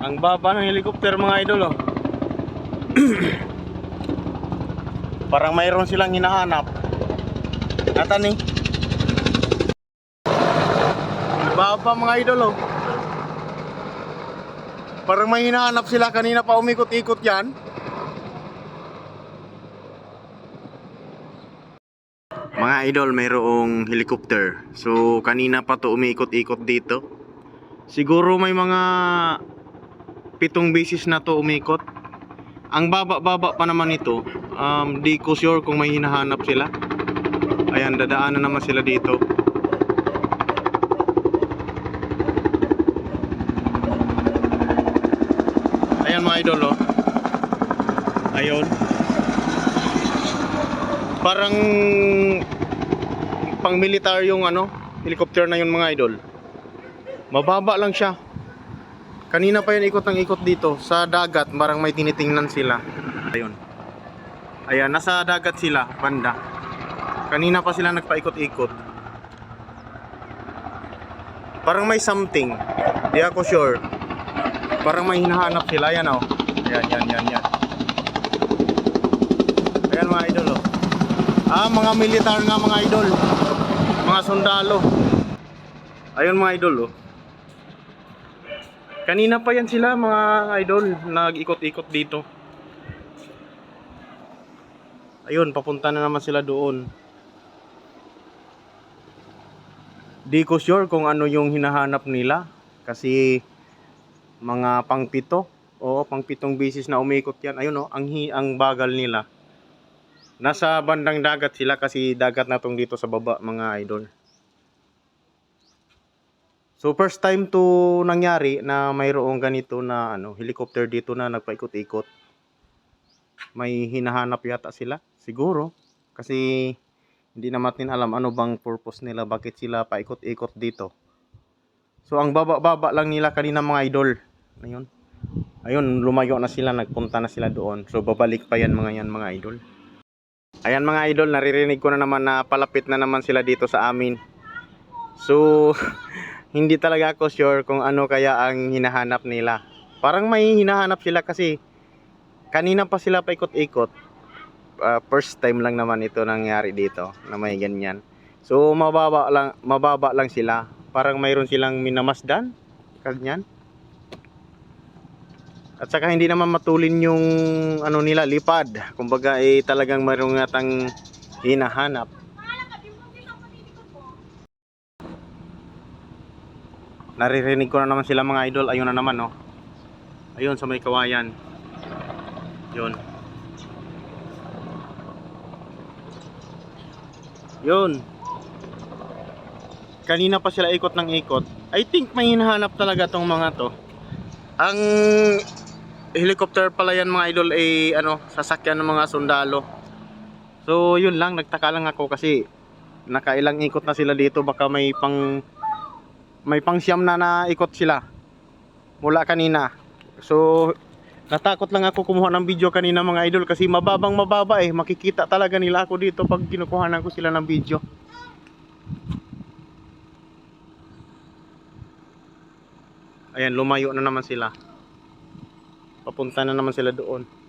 Ang baba ng helicopter mga idol oh. Parang mayroon silang hinahanap. Natan eh. Baba mga idol oh. Parang may hinahanap sila kanina pa umikot-ikot yan. Mga idol, mayroong helicopter. So, kanina pa to umikot-ikot dito. Siguro may mga pitong beses na to umikot. Ang baba-baba pa naman ito. Um, di ko sure kung may hinahanap sila. Ayan, dadaanan naman sila dito. Ayan mga idol, oh. Ayun. Parang pang militar yung ano, helicopter na yun mga idol. Mababa lang siya. Kanina pa yun ikot ng ikot dito sa dagat, parang may tinitingnan sila. Ayun. Ayan, nasa dagat sila, banda. Kanina pa sila nagpaikot-ikot. Parang may something. Di ako sure. Parang may hinahanap sila. Ayan oh. Ayan, yan, yan, yan. Ayan mga idol oh. Ah, mga militar nga mga idol. Mga sundalo. Ayun mga idol oh. Kanina pa yan sila mga idol, nag-ikot-ikot dito. Ayun, papunta na naman sila doon. Di ko sure kung ano yung hinahanap nila kasi mga pangpito o pangpitong bisis na umikot yan. Ayun oh, ang ang bagal nila. Nasa bandang dagat sila kasi dagat na tong dito sa baba mga idol. So first time to nangyari na mayroong ganito na ano, helicopter dito na nagpaikot-ikot. May hinahanap yata sila, siguro. Kasi hindi naman alam ano bang purpose nila, bakit sila paikot-ikot dito. So ang baba-baba lang nila kanina mga idol. Ayun. Ayun, lumayo na sila, nagpunta na sila doon. So babalik pa yan mga yan mga idol. Ayan mga idol, naririnig ko na naman na palapit na naman sila dito sa amin. So hindi talaga ako sure kung ano kaya ang hinahanap nila. Parang may hinahanap sila kasi kanina pa sila paikot-ikot. Uh, first time lang naman ito nangyari dito na may ganyan. So mababa lang mababa lang sila. Parang mayroon silang minamasdan kanyan. At saka hindi naman matulin yung ano nila lipad. Kumbaga eh talagang mayroong natang hinahanap. Naririnig ko na naman sila mga idol. Ayun na naman no? Ayun sa may kawayan. Yun. Yun. Kanina pa sila ikot ng ikot. I think may hinahanap talaga tong mga to. Ang helicopter pala yan mga idol ay ano sasakyan ng mga sundalo. So yun lang. Nagtaka lang ako kasi nakailang ikot na sila dito. Baka may pang may pangsyam na naikot sila. Mula kanina. So natakot lang ako kumuha ng video kanina mga idol kasi mababang mababa eh. Makikita talaga nila ako dito pag kinukuhanan ko sila ng video. Ayan lumayo na naman sila. Papunta na naman sila doon